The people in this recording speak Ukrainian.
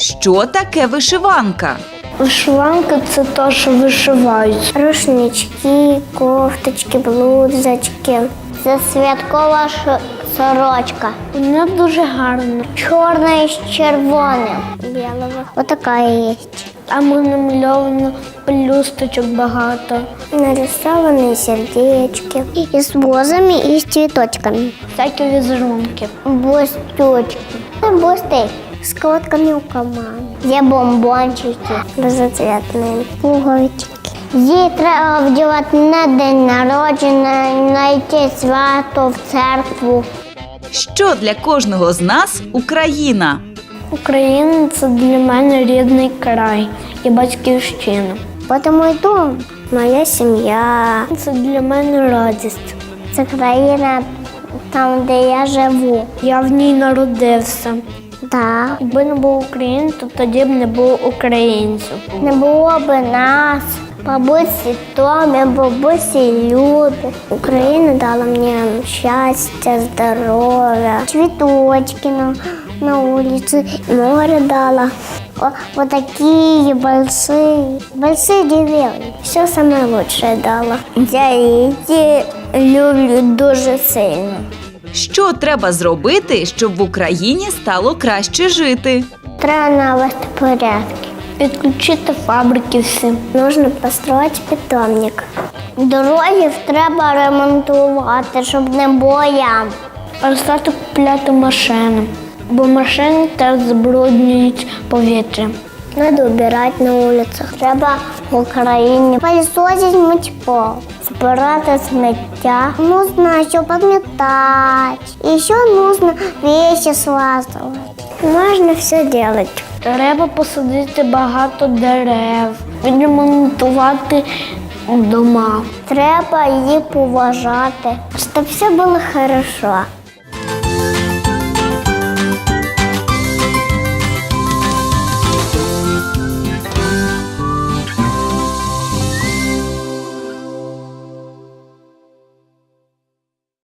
Що таке вишиванка? Вишиванка це те, що вишивають. Рушнички, кофточки, блузочки. Це святкова сорочка. Вона дуже гарна. Чорна із червоним. Білого. Отака є. Там намальовано пелюсточок багато. Нарисовані сердечки. І з возами, і з цвіточками. Всякі візерунки. Бустючки. Бусти. З котками у команді. Є бомбончики. Безоцвітні. Пуговички. Її треба вдівати на день народження, на йти свято в церкву. Що для кожного з нас Україна? Україна це для мене рідний край і батьківщина. Це мій дом, моя сім'я. Це для мене радість. Це країна там, де я живу. Я в ній народився. Так. Якби не було України, то тоді б не було українців. Не було б нас, бабусі Томі, бабусі Любі. Україна дала мені щастя, здоров'я, цвіточки на, на вулиці, море дала. О, вот такие большие, большие деревья. Все самое лучшее дала. Я її люблю дуже сильно. Що треба зробити, щоб в Україні стало краще жити? Треба навести порядки. Підключити фабрики всі. Нужно построїти питомник. Дороги треба ремонтувати, щоб не було ям. Перестати купляти машини, бо машини теж забруднюють повітря. Треба убирати на вулицях. Треба в Україні пилісосити мить пол, збирати сміття. Нужно ще пам'ятати. І ще нужно вещи слазувати. Можна все робити. Треба посадити багато дерев, відремонтувати дома. Треба її поважати, щоб все було хорошо.